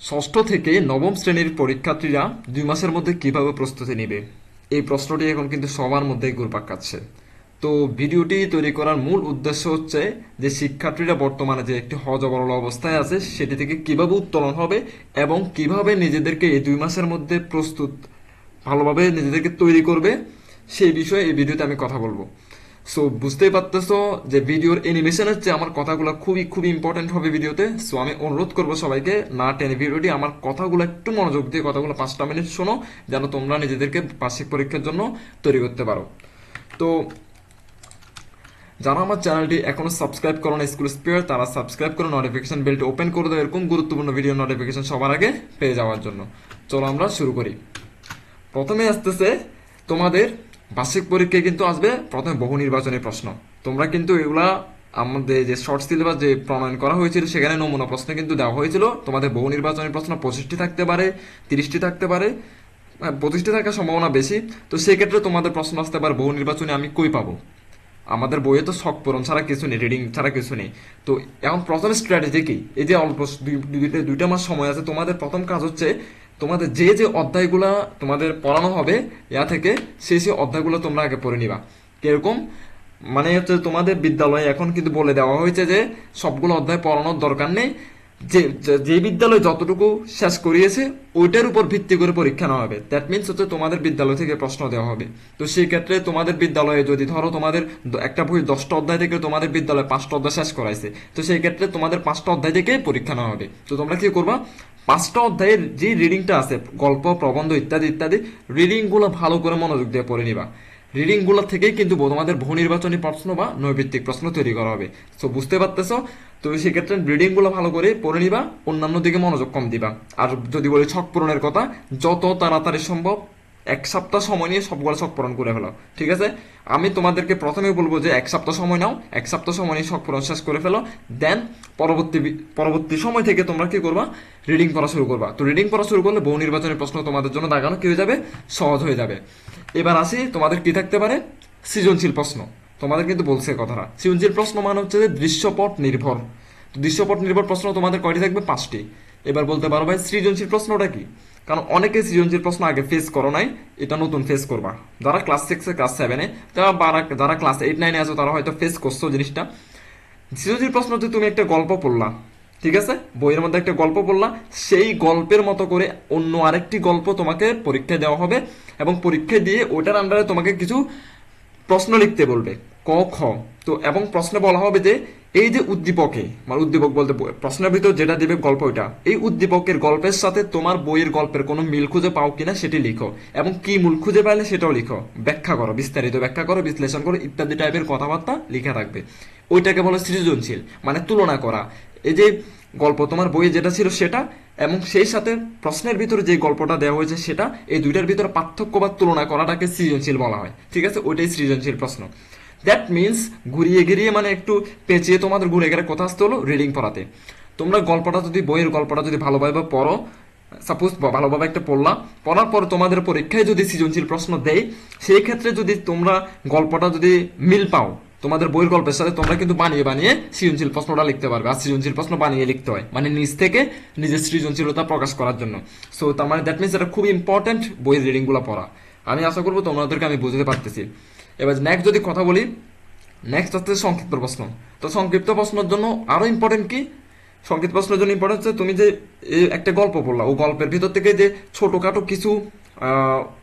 ষষ্ঠ থেকে নবম শ্রেণির পরীক্ষার্থীরা দুই মাসের মধ্যে কীভাবে প্রস্তুতি নেবে? এই প্রশ্নটি এখন কিন্তু সবার মধ্যেই ঘুরপাক খাচ্ছে। তো ভিডিওটি তৈরি করার মূল উদ্দেশ্য হচ্ছে যে শিক্ষার্থীরা বর্তমানে যে একটি হজবরল অবস্থায় আছে, সেটি থেকে কীভাবে উত্তোলন হবে এবং কীভাবে নিজেদেরকে এই দুই মাসের মধ্যে প্রস্তুত ভালোভাবে নিজেদেরকে তৈরি করবে, সেই বিষয়ে এই ভিডিওতে আমি কথা বলব। সো বুঝতেই পারতেছো যে ভিডিওর অ্যানিমেশনের চেয়ে আমার কথাগুলো খুবই খুবই ইম্পর্টেন্ট হবে ভিডিওতে। সো আমি অনুরোধ করব সবাইকে, না টেনে ভিডিওটি আমার কথাগুলো একটু মনোযোগ দিয়ে কথাগুলো পাঁচটা মিনিট শোনো, যেন তোমরা নিজেদেরকে বার্ষিক পরীক্ষার জন্য তৈরি করতে পারো। তো, যারা আমার চ্যানেলটি এখনও সাবস্ক্রাইব করো না স্কুল স্পিয়ার তারা সাবস্ক্রাইব করে নোটিফিকেশন বেলটি ওপেন করে দাও, এরকম গুরুত্বপূর্ণ ভিডিও নোটিফিকেশন সবার আগে পেয়ে যাওয়ার জন্য। চলো আমরা শুরু করি। প্রথমে আসতেছে তোমাদের বার্ষিক পরীক্ষায় কিন্তু আসবে প্রথমে বহু নির্বাচনী প্রশ্ন। তোমরা কিন্তু এগুলা আমাদের যে শর্ট সিলেবাস যে প্রণয়ন করা হয়েছিল, সেখানে নমুনা প্রশ্ন কিন্তু দেওয়া হয়েছিল। তোমাদের বহু নির্বাচনী প্রশ্ন পঁচিশটি থাকতে পারে, তিরিশটি থাকতে পারে পঁচিশটি থাকার সম্ভাবনা বেশি। তো সেক্ষেত্রে তোমাদের প্রশ্ন আসতে পারে, বহু নির্বাচনী আমি কই পাবো? আমাদের বইয়ে তো শখ পূরণ ছাড়া কিছু নেই রিডিং ছাড়া কিছু নেই। তো এখন প্রথম স্ট্র্যাটেজি কি? এই যে অল্প দুইটা মাস সময় আছে, তোমাদের প্রথম কাজ হচ্ছে তোমাদের যে যে অধ্যায়গুলা তোমাদের পড়ানো হবে, ইয়া থেকে সেই সেই অধ্যায়গুলো তোমরা আগে পড়ে নিবা। কীরকম? মানে হচ্ছে তোমাদের বিদ্যালয়ে এখন কিন্তু বলে দেওয়া হয়েছে যে, সবগুলো অধ্যায় পড়ানোর দরকার নেই। যে, যে- বিদ্যালয় যতটুকু শেষ করিয়েছে, ওইটার উপর ভিত্তি করে পরীক্ষা নেওয়া হবে। দ্যাট মিনস হচ্ছে তোমাদের বিদ্যালয় থেকে প্রশ্ন দেওয়া হবে। তো সেই ক্ষেত্রে তোমাদের বিদ্যালয়ে যদি ধরো তোমাদের একটা বই দশটা অধ্যায় থেকে তোমাদের বিদ্যালয়ে পাঁচটা অধ্যায় শেষ করাইছে, তো সেই ক্ষেত্রে তোমাদের পাঁচটা অধ্যায় থেকেই পরীক্ষা নেওয়া হবে। তো তোমরা কি করবা? পাঁচটা অধ্যায়ের যে রিডিংটা আছে, গল্প, প্রবন্ধ ইত্যাদি ইত্যাদি রিডিংগুলো ভালো করে মনোযোগ দিয়ে পড়ে নিবা। রিডিংগুলো থেকেই কিন্তু তোমাদের বহু নির্বাচনী প্রশ্ন বা নৈভিত্তিক প্রশ্ন তৈরি করা হবে। তো বুঝতে পারতেছো? তো সেক্ষেত্রে রিডিংগুলো ভালো করে পড়ে নিবা, অন্যান্য দিকে মনোযোগ কম দিবা। আর যদি বলি ছক পূরণের কথা, যত তাড়াতাড়ি সম্ভব এক সপ্তাহ সময় নিয়ে সবগুলো ছক পূরণ করে ফেলো, ঠিক আছে? আমি তোমাদেরকে প্রথমে বলব যে এক সপ্তাহ সময় নাও, এক সপ্তাহ সময় নিয়ে ছক পূরণ শেষ করে ফেলো, দেন পরবর্তী পরবর্তী সময় থেকে তোমরা কি করবা? রিডিং পড়া শুরু করবা। তো রিডিং পড়া শুরু করলে বহু নির্বাচনের প্রশ্ন তোমাদের জন্য দাগানো কি হয়ে যাবে? সহজ হয়ে যাবে। এবার আসি, তোমাদের কি থাকতে পারে? সৃজনশীল প্রশ্ন। তোমাদের কিন্তু বলছে কথাটা। সৃজনশীল প্রশ্ন মানে হচ্ছে যে দৃশ্যপট নির্ভর। দৃশ্যপট নির্ভর প্রশ্ন তোমাদের কয়টি থাকবে? পাঁচটি। এবার বলতে পারো ভাই, সৃজনশীল প্রশ্নটা কি? কারণ অনেকে সৃজনশীল প্রশ্ন আগে ফেস করো নাই, এটা নতুন ফেস করবা। যারা ক্লাস সিক্সে ক্লাস সেভেনে তারা যারা ক্লাস এইট নাইনে আছো, তারা হয়তো ফেস করছ জিনিসটা। সৃজনশীল প্রশ্ন হচ্ছে তুমি একটা গল্প পড়লা, ঠিক আছে? বইয়ের মধ্যে একটা গল্প পড়লা, সেই গল্পের মতো করে অন্য আরেকটি গল্প তোমাকে পরীক্ষায় দেওয়া হবে এবং পরীক্ষা দিয়ে ওটার আন্ডারে তোমাকে কিছু প্রশ্ন লিখতে বলবে, ক, খ। তো এবং প্রশ্নে বলা হবে যে এই যে উদ্দীপকে মানে উদ্দীপক বলতে প্রশ্নের ভিতর যেটা দেবে গল্প ওইটা। এই উদ্দীপকের গল্পের সাথে তোমার বইয়ের গল্পের কোনো মিল খুঁজে পাও কিনা সেটি লিখো, এবং কি মূল খুঁজে পাইলে সেটাও লিখো। ব্যাখ্যা করো, বিস্তারিত ব্যাখ্যা করো, বিশ্লেষণ করো, ইত্যাদি টাইপের কথাবার্তা লিখা থাকবে। ওইটাকে বলে সৃজনশীল মানে তুলনা করা। এই যে গল্প, তোমার বইয়ে যেটা ছিল সেটা, এবং সেই সাথে প্রশ্নের ভিতরে যে গল্পটা দেওয়া হয়েছে সেটা, এই দুইটার ভিতরে পার্থক্য বা তুলনা করাটাকে সৃজনশীল বলা হয়। ঠিক আছে? ওইটাই সৃজনশীল প্রশ্ন। দ্যাট মিনস ঘুরিয়ে ঘিরিয়ে মানে একটু পেঁচিয়ে তোমাদের ঘুরে গেলে কথা আসতে হলো রিডিং পড়াতে। তোমরা গল্পটা যদি, বইয়ের গল্পটা যদি ভালোভাবে পড়ো সাপোজ ভালোভাবে একটা পড়লা পড়ার পর তোমাদের পরীক্ষায় যদি সৃজনশীল প্রশ্ন দেয়, সেই ক্ষেত্রে যদি তোমরা গল্পটা যদি মিল পাও, তোমাদের বইয়ের গল্পের সাথে তোমরা কিন্তু বানিয়ে বানিয়ে সৃজনশীল প্রশ্নটা লিখতে পারবে। আর সৃজনশীল প্রশ্ন বানিয়ে লিখতে হয় মানে নিজ থেকে নিজের সৃজনশীলতা প্রকাশ করার জন্য। সো তার মানে দ্যাট মিনস এটা খুব ইম্পর্টেন্ট বইয়ের রিডিংগুলো পড়া। আমি আশা করব তোমাদেরকে আমি বুঝতে পারতেছি। এবার নেক্সট যদি কথা বলি নেক্সট হচ্ছে সংক্ষিপ্ত প্রশ্ন। তো সংক্ষিপ্ত প্রশ্নের জন্য আরও ইম্পর্টেন্ট কি? সংক্ষিপ্ত প্রশ্নের জন্য ইম্পর্টেন্ট হচ্ছে তুমি যে একটা গল্প পড়লা। ও গল্পের ভিতর থেকে যে ছোটোখাটো কিছু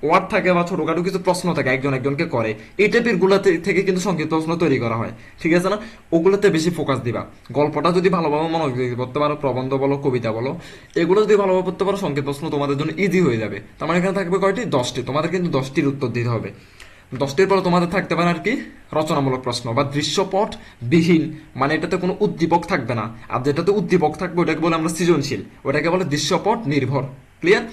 ওয়ার্ড থাকে বা ছোটখাটো কিছু প্রশ্ন থাকে, একজন একজনকে করে, এই টাইপের গুলাতে থেকে কিন্তু সংক্ষিপ্ত প্রশ্ন তৈরি করা হয়। ঠিক আছে না? ওগুলোতে বেশি ফোকাস দিবা। গল্পটা যদি ভালোভাবে মনোযোগ করতে পারো, প্রবন্ধ বলো, কবিতা বলো, এগুলো যদি ভালোভাবে পড়তে পারো, সংক্ষিপ্ত প্রশ্ন তোমাদের জন্য ইজি হয়ে যাবে। তার মানে এখানে থাকবে কয়টি? দশটি। তোমাদের কিন্তু দশটির উত্তর দিতে হবে। দশটির পরে তোমাদের থাকতে পারে আর কি, রচনামূলক প্রশ্ন বা দৃশ্যপট বিহীন মানে এটাতে কোনো উদ্দীপক থাকবে না। আর যেটাতে উদ্দীপক থাকবে, ওটাকে বলে আমরা সৃজনশীল, ওটাকে বলে দৃশ্যপট নির্ভর। ক্লিয়ার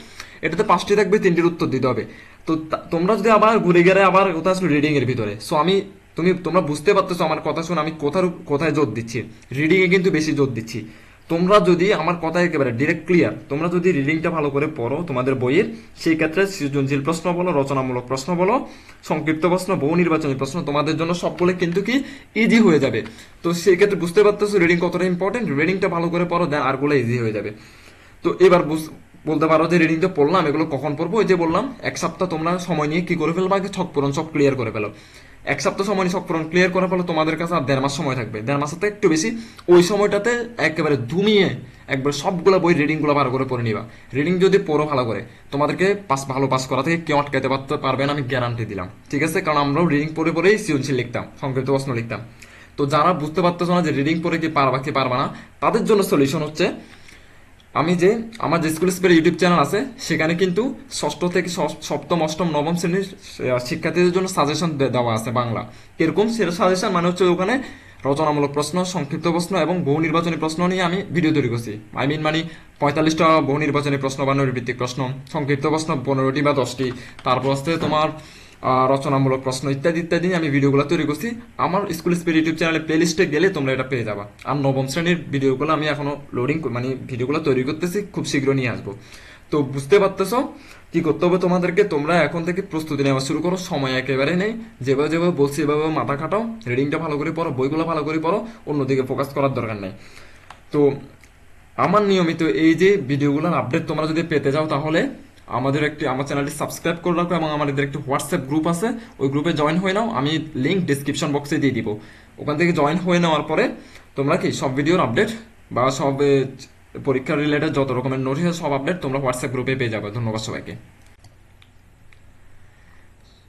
এটাতে পাঁচটি থাকবে, তিনটির উত্তর দিতে হবে। তো তোমরা যদি আবার ঘুরে গেলে, আবার কোথায় আসলো রিডিং এর ভিতরে। সো আমি, তুমি, তোমরা বুঝতে পারতেছো আমার কথা শুনে আমি কোথার, কোথায় জোর দিচ্ছি। রিডিং এ কিন্তু বেশি জোর দিচ্ছি। তোমরা যদি আমার কথা একেবারে ডিরেক্ট ক্লিয়ার তোমরা যদি রিডিংটা ভালো করে পড়ো তোমাদের বইয়ের, সেই ক্ষেত্রে সৃজনশীল প্রশ্ন বলো, রচনামূলক প্রশ্ন বলো, সংক্ষিপ্ত প্রশ্ন, বহু নির্বাচনী প্রশ্ন, তোমাদের জন্য সবগুলো কিন্তু কি ইজি হয়ে যাবে। তো সেই ক্ষেত্রে বুঝতে পারতেছো রিডিং কতটা ইম্পর্টেন্ট রিডিংটা ভালো করে পড়ো দেন আরগুলো ইজি হয়ে যাবে। তো এবার বলতে পারো যে রিডিং তো পড়লাম, এগুলো কখন পড়ব? ওই যে বললাম, এক সপ্তাহ তোমরা সময় নিয়ে কি করে ফেলব? আগে ছক পূরণ সব ক্লিয়ার করে ফেলো। এক সপ্তাহ সময় নিয়ে পূরণ ক্লিয়ার করে ফেলো তোমাদের কাছে আর দেড় মাস সময় থাকবে। দেড় মাসের থেকে একটু বেশি। ওই সময়টাতে একেবারে ধুমিয়ে একবার সবগুলো বই রিডিংগুলো ভালো করে পড়ে নিবা। রিডিং যদি পড়ো ভালো করে, তোমাদেরকে পাস ভালো পাস করা থেকে কেউ আটকাতে পারতে পারবে না, আমি গ্যারান্টি দিলাম। ঠিক আছে? কারণ আমরাও রিডিং পড়ে পড়েই সৃজনশীল লিখতাম, সংক্ষিপ্ত প্রশ্ন লিখতাম। তো যারা বুঝতে পারতেছো না যে রিডিং পড়ে কি পারবা কি পারবা না, তাদের জন্য সলিউশন হচ্ছে আমি যে আমার যে স্কুল স্পের ইউটিউব চ্যানেল আছে, সেখানে কিন্তু ষষ্ঠ থেকে সপ্তম, অষ্টম, নবম শ্রেণির শিক্ষার্থীদের জন্য সাজেশন দেওয়া আছে বাংলা। এরকম সেটা সাজেশন মানে হচ্ছে ওখানে রচনামূলক প্রশ্ন, সংক্ষিপ্ত প্রশ্ন এবং বহু নির্বাচনী প্রশ্ন নিয়ে আমি ভিডিও তৈরি করছি। আই মিন মানে পঁয়তাল্লিশটা বহু নির্বাচনী প্রশ্ন বা নৈর্ভিত্তিক প্রশ্ন, সংক্ষিপ্ত প্রশ্ন পনেরোটি বা দশটি। তারপর হচ্ছে তোমার রচনামূলক প্রশ্ন ইত্যাদি ইত্যাদি নিয়ে আমি ভিডিওগুলো তৈরি করছি। আমার স্কুল স্পিড ইউটিউব চ্যানেলে প্লে লিস্টে গেলে তোমরা এটা পেয়ে যাবা। আর নবম শ্রেণির ভিডিওগুলো আমি এখনও লোডিং মানে ভিডিওগুলো তৈরি করতেছি, খুব শীঘ্র নিয়ে আসব। তো বুঝতে পারতেছো? কি করতে হবে তোমাদেরকে? তোমরা এখন থেকে প্রস্তুতি নেওয়া শুরু করো, সময় একেবারে নেই। যেভাবে যেভাবে বলছি, এভাবে মাথা খাটাও রিডিংটা ভালো করে পড়ো, বইগুলো ভালো করে পড়ো, অন্যদিকে ফোকাস করার দরকার নেই। তো আমার নিয়মিত এই যে ভিডিওগুলোর আপডেট তোমরা যদি পেতে যাও তাহলে আমাদের একটি আমার চ্যানেলটি সাবস্ক্রাইব করে রাখো এবং আমাদের একটি হোয়াটসঅ্যাপ গ্রুপ আছে ওই গ্রুপে জয়েন হয়ে নাও আমি লিঙ্ক ডিসক্রিপশন বক্সে দিয়ে দিব। ওখান থেকে জয়েন হয়ে নেওয়ার পরে তোমরা কি সব ভিডিওর আপডেট বা সব এ, পরীক্ষা রিলেটেড যত রকমের নোটিশ সব আপডেট তোমরা হোয়াটসঅ্যাপ গ্রুপে পেয়ে যাবে। ধন্যবাদ সবাইকে।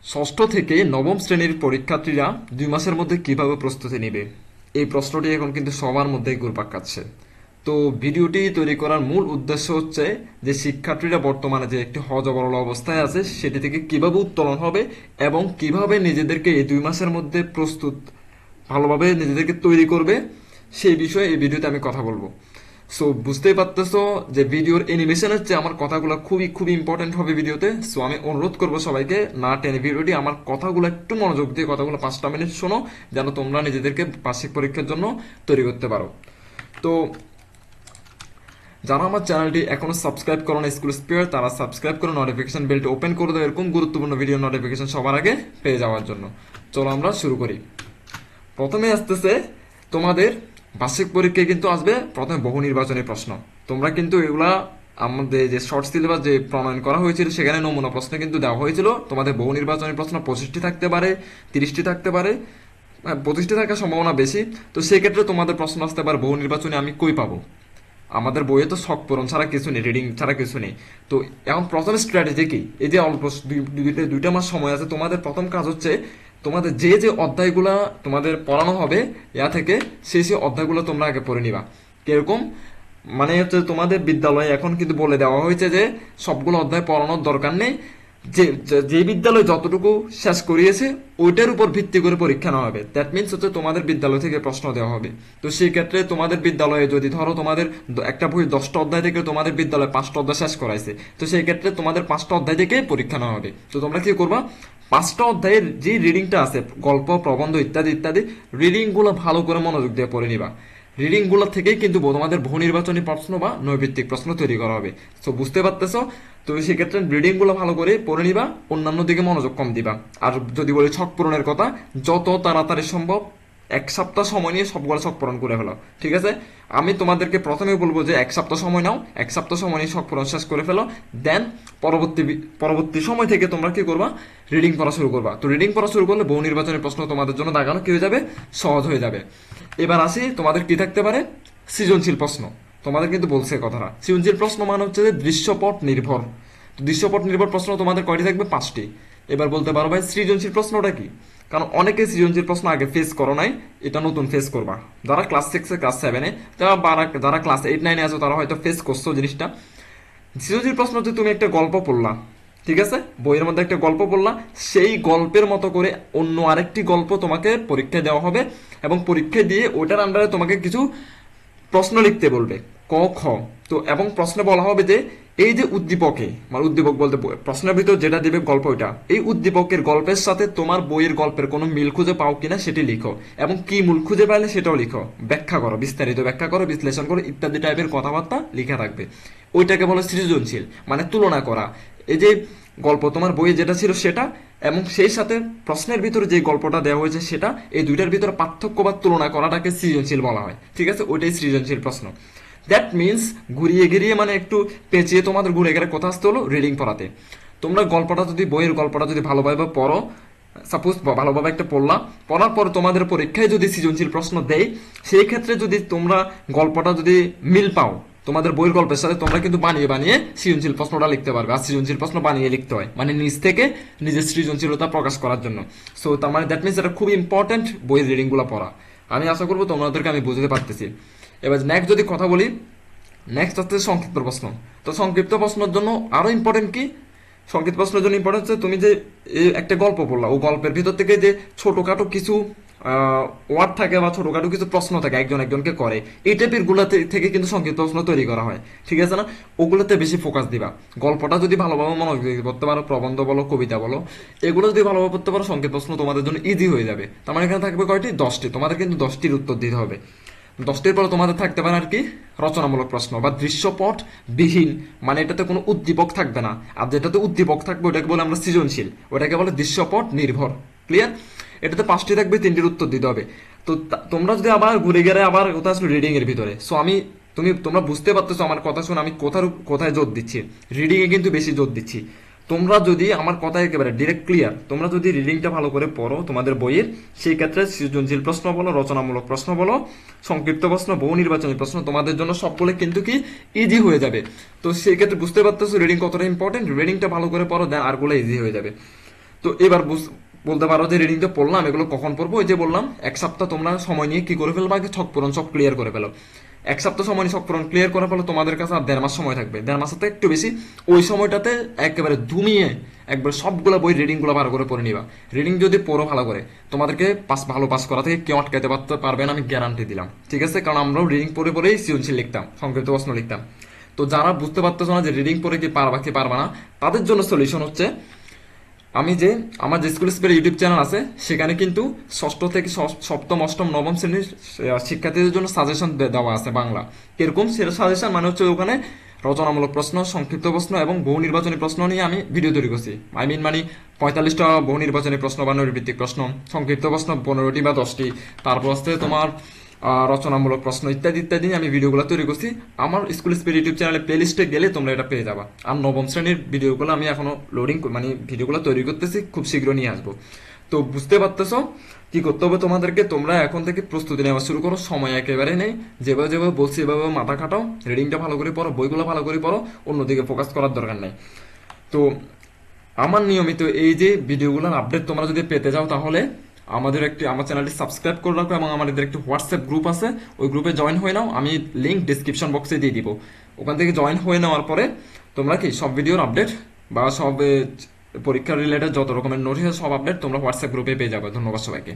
ষষ্ঠ থেকে নবম শ্রেণির পরীক্ষার্থীরা দুই মাসের মধ্যে কীভাবে প্রস্তুতি নেবে? এই প্রশ্নটি এখন কিন্তু সবার মধ্যেই ঘুরপাক খাচ্ছে। তো ভিডিওটি তৈরি করার মূল উদ্দেশ্য হচ্ছে যে শিক্ষার্থীরা বর্তমানে যে একটি হজবরল অবস্থায় আছে, সেটি থেকে কীভাবে উত্তোলন হবে এবং কীভাবে নিজেদেরকে এই দুই মাসের মধ্যে প্রস্তুত ভালোভাবে নিজেদেরকে তৈরি করবে, সেই বিষয়ে এই ভিডিওতে আমি কথা বলব। সো বুঝতেই পারতেছো যে ভিডিওর অ্যানিমেশনের চেয়ে আমার কথাগুলো খুবই খুবই ইম্পর্টেন্ট হবে ভিডিওতে। সো আমি অনুরোধ করব সবাইকে, না টেনে ভিডিওটি আমার কথাগুলো একটু মনোযোগ দিয়ে কথাগুলো পাঁচটা মিনিট শোনো, যেন তোমরা নিজেদেরকে বার্ষিক পরীক্ষার জন্য তৈরি করতে পারো। তো যারা আমার চ্যানেলটি এখনও সাবস্ক্রাইব করো না স্কুল স্পিয়ার তারা সাবস্ক্রাইব করে নোটিফিকেশন বেলটি ওপেন করে দেবে এরকম গুরুত্বপূর্ণ ভিডিও নোটিফিকেশন সবার আগে পেয়ে যাওয়ার জন্য। চলো আমরা শুরু করি। প্রথমে আসতেছে তোমাদের বার্ষিক পরীক্ষায় কিন্তু আসবে প্রথমে বহু নির্বাচনী প্রশ্ন। তোমরা কিন্তু এগুলা আমাদের যে শর্ট সিলেবাস যে প্রণয়ন করা হয়েছিল সেখানে নমুনা প্রশ্ন কিন্তু দেওয়া হয়েছিল। তোমাদের বহু নির্বাচনী প্রশ্ন পঁচিশটি থাকতে পারে তিরিশটি থাকতে পারে হ্যাঁ, পঁচিশটি থাকার সম্ভাবনা বেশি। তো সেক্ষেত্রে তোমাদের প্রশ্ন আসতে পারে বহু নির্বাচনে আমি কই পাবো? আমাদের বইয়ে তো শখ পূরণ ছাড়া কিছু নেই রিডিং ছাড়া কিছু নেই। তো এখন প্রথম স্ট্র্যাটেজি কি? এই যে অল্প দুইটা দুইটা মাস সময় আছে, তোমাদের প্রথম কাজ হচ্ছে তোমাদের যে যে অধ্যায়গুলো তোমাদের পড়ানো হবে, ইয়া থেকে সেই সেই অধ্যায়গুলো তোমরা আগে পড়ে নিবা। কীরকম? মানে হচ্ছে তোমাদের বিদ্যালয়ে এখন কিন্তু বলে দেওয়া হয়েছে যে, সবগুলো অধ্যায় পড়ানোর দরকার নেই। যে, যে- বিদ্যালয় যতটুকু শেষ করিয়েছে, ওইটার উপর ভিত্তি করে পরীক্ষা নেওয়া হবে। দ্যাট মিনস হচ্ছে তোমাদের বিদ্যালয় থেকে প্রশ্ন দেওয়া হবে। তো সেই ক্ষেত্রে তোমাদের বিদ্যালয়ে যদি ধরো তোমাদের একটা বই দশটা অধ্যায় থেকে তোমাদের বিদ্যালয়ে পাঁচটা অধ্যায় শেষ করাইছে, তো সেই ক্ষেত্রে তোমাদের পাঁচটা অধ্যায় থেকে পরীক্ষা নেওয়া হবে। তো তোমরা কি করবা? পাঁচটা অধ্যায়ের যে রিডিংটা আছে, গল্প, প্রবন্ধ ইত্যাদি ইত্যাদি রিডিংগুলো ভালো করে মনোযোগ দিয়ে পড়ে নিবা। রিডিংগুলো থেকেই কিন্তু তোমাদের বহু নির্বাচনী প্রশ্ন বা নৈভিত্তিক প্রশ্ন তৈরি করা হবে। তো বুঝতে পারতেছো? তুমি সেক্ষেত্রে রিডিংগুলো ভালো করে পড়ে নিবা, অন্যান্য দিকে মনোযোগ কম দিবা। আর যদি বলি ছক পূরণের কথা, যত তাড়াতাড়ি সম্ভব এক সপ্তাহ সময় নিয়ে সবগুলো শখ পূরণ করে ফেলো, ঠিক আছে? আমি তোমাদেরকে প্রথমে বলব যে এক সপ্তাহ সময় নাও, এক সপ্তাহ সময় নিয়ে শখ পূরণ শেষ করে ফেলো দেন পরবর্তী পরবর্তী সময় থেকে তোমরা কি করবা? রিডিং পড়া শুরু করবা। তো রিডিং পড়া শুরু করলে বহু নির্বাচনের প্রশ্ন তোমাদের জন্য দাগানো কি হয়ে যাবে? সহজ হয়ে যাবে। এবার আসি, তোমাদের কি থাকতে পারে? সৃজনশীল প্রশ্ন। তোমাদের কিন্তু বলছে কথাটা। সৃজনশীল প্রশ্ন মানে হচ্ছে যে দৃশ্যপট নির্ভর। দৃশ্যপট নির্ভর প্রশ্ন তোমাদের কয়টি থাকবে? পাঁচটি। এবার বলতে পারো ভাই, সৃজনশীল প্রশ্নটা কি? কারণ অনেকে সৃজনশীল প্রশ্ন আগে ফেস করো নাই, এটা নতুন ফেস করবা। যারা ক্লাস সিক্সে ক্লাস সেভেনে যারা যারা ক্লাস এইট নাইনে আছো, তারা হয়তো ফেস করছ জিনিসটা। সৃজনশীল প্রশ্ন হচ্ছে তুমি একটা গল্প পড়লা, ঠিক আছে? বইয়ের মধ্যে একটা গল্প পড়লা, সেই গল্পের মতো করে অন্য আরেকটি গল্প তোমাকে পরীক্ষায় দেওয়া হবে এবং পরীক্ষা দিয়ে ওটার আন্ডারে তোমাকে কিছু প্রশ্ন লিখতে বলবে, ক, খ। তো এবং প্রশ্নে বলা হবে যে এই যে উদ্দীপকে মানে উদ্দীপক বলতে প্রশ্নের ভিতর যেটা দেবে গল্প ওইটা। এই উদ্দীপকের গল্পের সাথে তোমার বইয়ের গল্পের কোনো মিল খুঁজে পাও কিনা সেটি লিখো। এবং কি মূল খুঁজে পাইলে সেটাও লিখো। ব্যাখ্যা করো, বিস্তারিত ব্যাখ্যা করো, বিশ্লেষণ করো, ইত্যাদি টাইপের কথাবার্তা লিখা থাকবে। ওইটাকে বলে সৃজনশীল মানে তুলনা করা। এই যে গল্প, তোমার বইয়ে যেটা ছিল সেটা, এবং সেই সাথে প্রশ্নের ভিতরে যে গল্পটা দেওয়া হয়েছে সেটা, এই দুইটার ভিতরে পার্থক্য বা তুলনা করাটাকে সৃজনশীল বলা হয়। ঠিক আছে? ওইটাই সৃজনশীল প্রশ্ন। দ্যাট মিনস ঘুরিয়ে ঘিরিয়ে মানে একটু পেঁচিয়ে তোমাদের ঘুরে গেলে কথা আসতে হলো রিডিং পড়াতে। তোমরা গল্পটা যদি, বইয়ের গল্পটা যদি ভালোভাবে পড়ো সাপোজ ভালোভাবে একটা পড়লা পড়ার পর তোমাদের পরীক্ষায় যদি সৃজনশীল প্রশ্ন দেয়, সেই ক্ষেত্রে যদি তোমরা গল্পটা যদি মিল পাও, তোমাদের বইয়ের গল্পের সাথে তোমরা কিন্তু বানিয়ে বানিয়ে সৃজনশীল প্রশ্নটা লিখতে পারবে। আর সৃজনশীল প্রশ্ন বানিয়ে লিখতে হয় মানে নিজ থেকে নিজের সৃজনশীলতা প্রকাশ করার জন্য। সো তার মানে দ্যাট মিনস এটা খুব ইম্পর্টেন্ট বইয়ের রিডিংগুলো পড়া। আমি আশা করব তোমাদেরকে আমি বুঝতে পারতেছি। এবার নেক্সট যদি কথা বলি নেক্সট হচ্ছে সংক্ষিপ্ত প্রশ্ন। তো সংক্ষিপ্ত প্রশ্নের জন্য আরও ইম্পর্টেন্ট কি? সংক্ষিপ্ত প্রশ্নের জন্য ইম্পর্টেন্ট হচ্ছে তুমি যে একটা গল্প পড়লা। ও গল্পের ভিতর থেকে যে ছোটখাটো কিছু ওয়ার্ড থাকে বা ছোটখাটো কিছু প্রশ্ন থাকে, একজন একজনকে করে। এই টাইপের গুলাতে থেকে কিন্তু সংক্ষিপ্ত প্রশ্ন তৈরি করা হয়। ঠিক আছে না? ওগুলোতে বেশি ফোকাস দিবা। গল্পটা যদি ভালোভাবে মনোযোগ পড়তে পারো, প্রবন্ধ বলো, কবিতা বলো, এগুলো যদি ভালোভাবে পড়তে পারো, সংক্ষিপ্ত প্রশ্ন তোমাদের জন্য ইজি হয়ে যাবে। তার মানে এখানে থাকবে কয়টি? দশটি। তোমাদের কিন্তু দশটির উত্তর দিতে হবে। দশটির পরে তোমাদের থাকতে পারে আর কি, রচনামূলক প্রশ্ন বা দৃশ্যপট বিহীন মানে এটাতে কোনো উদ্দীপক থাকবে না। আর যেটাতে উদ্দীপক থাকবে ওটাকে বলে আমরা সৃজনশীল, ওটাকে বলে দৃশ্যপট নির্ভর। ক্লিয়ার এটাতে পাঁচটি থাকবে, তিনটির উত্তর দিতে হবে। তো তোমরা যদি আবার ঘুরে গেলে আবার কোথায় আসলো রিডিং এর ভিতরে। সো আমি, তুমি, তোমরা বুঝতে পারতেছো আমার কথা শুনে আমি কোথার, কোথায় জোর দিচ্ছি। রিডিং এ কিন্তু বেশি জোর দিচ্ছি। তোমরা যদি আমার কথা একেবারে ডিরেক্ট ক্লিয়ার তোমরা যদি রিডিংটা ভালো করে পড়ো তোমাদের বইয়ের, সেই ক্ষেত্রে সৃজনশীল প্রশ্ন বলো, রচনামূলক প্রশ্ন বলো, সংক্ষিপ্ত প্রশ্ন, বহু নির্বাচনী প্রশ্ন, তোমাদের জন্য সবগুলো কিন্তু কি ইজি হয়ে যাবে। তো সেই ক্ষেত্রে বুঝতে পারতেছো রিডিং কতটা ইম্পর্টেন্ট রিডিংটা ভালো করে পড়ো দেন আরগুলো ইজি হয়ে যাবে। তো এবার বলতে পারো যে রিডিংটা পড়লাম, এগুলো কখন পড়ব? ওই যে বললাম, এক সপ্তাহ তোমরা সময় নিয়ে কি করে ফেলব? আগে ছক পূরণ সব ক্লিয়ার করে ফেলো। এক সপ্তাহ সময় নিয়ে ছক ক্লিয়ার করে ফেলো তোমাদের কাছে আর দেড় মাস সময় থাকবে। দেড় মাসের একটু বেশি। ওই সময়টাতে একেবারে ধুমিয়ে একবার সবগুলো বই রিডিংগুলো ভালো করে পড়ে নিবা। রিডিং যদি পড়ো ভালো করে, তোমাদেরকে পাস ভালো পাস করা থেকে কেউ আটকাতে পারতে পারবে না, আমি গ্যারান্টি দিলাম। ঠিক আছে? কারণ আমরাও রিডিং পড়ে পড়েই সৃজনশীল লিখতাম, সংক্ষিপ্ত প্রশ্ন লিখতাম। তো যারা বুঝতে পারতেছো না যে রিডিং পড়ে কি পারবা কি পারবা না, তাদের জন্য সলিউশন হচ্ছে আমি যে আমার যে স্কুল স্পের ইউটিউব চ্যানেল আছে, সেখানে কিন্তু ষষ্ঠ থেকে সপ্তম, অষ্টম, নবম শ্রেণির শিক্ষার্থীদের জন্য সাজেশন দেওয়া আছে বাংলা। এরকম সেটা সাজেশন মানে হচ্ছে ওখানে রচনামূলক প্রশ্ন, সংক্ষিপ্ত প্রশ্ন এবং বহু নির্বাচনী প্রশ্ন নিয়ে আমি ভিডিও তৈরি করছি। আই মিন মানে পঁয়তাল্লিশটা বহু নির্বাচনী প্রশ্ন বা নৈর্ভিত্তিক প্রশ্ন, সংক্ষিপ্ত প্রশ্ন পনেরোটি বা দশটি। তারপর হচ্ছে তোমার রচনামূলক প্রশ্ন ইত্যাদি ইত্যাদি নিয়ে আমি ভিডিওগুলো তৈরি করছি। আমার স্কুল স্পিড ইউটিউব চ্যানেলে প্লে লিস্টে গেলে তোমরা এটা পেয়ে যাবা। আর নবম শ্রেণির ভিডিওগুলো আমি এখনও লোডিং মানে ভিডিওগুলো তৈরি করতেছি, খুব শীঘ্র নিয়ে আসব। তো বুঝতে পারতেছো কি করতে হবে তোমাদেরকে? তোমরা এখন থেকে প্রস্তুতি নেওয়া শুরু করো, সময় একেবারে নেই। যেভাবে যেভাবে বলছি, এভাবে মাথা খাটাও রিডিংটা ভালো করে পড়ো, বইগুলো ভালো করে পড়ো, অন্যদিকে ফোকাস করার দরকার নেই। তো আমার নিয়মিত এই যে ভিডিওগুলোর আপডেট তোমরা যদি পেতে যাও তাহলে আমাদের একটি, আমার চ্যানেলটি সাবস্ক্রাইব করে রাখো এবং আমাদের একটি হোয়াটসঅ্যাপ গ্রুপ আছে। ওই গ্রুপে জয়েন হয়ে নাও, আমি লিঙ্ক ডিসক্রিপশন বক্সে দিয়ে দিব। ওখান থেকে জয়েন হয়ে নেওয়ার পরে তোমরা কি সব ভিডিওর আপডেট বা সব পরীক্ষার পরীক্ষা রিলেটেড যত রকমের নোটিশ সব আপডেট তোমরা হোয়াটসঅ্যাপ গ্রুপে পেয়ে যাবে। ধন্যবাদ সবাইকে।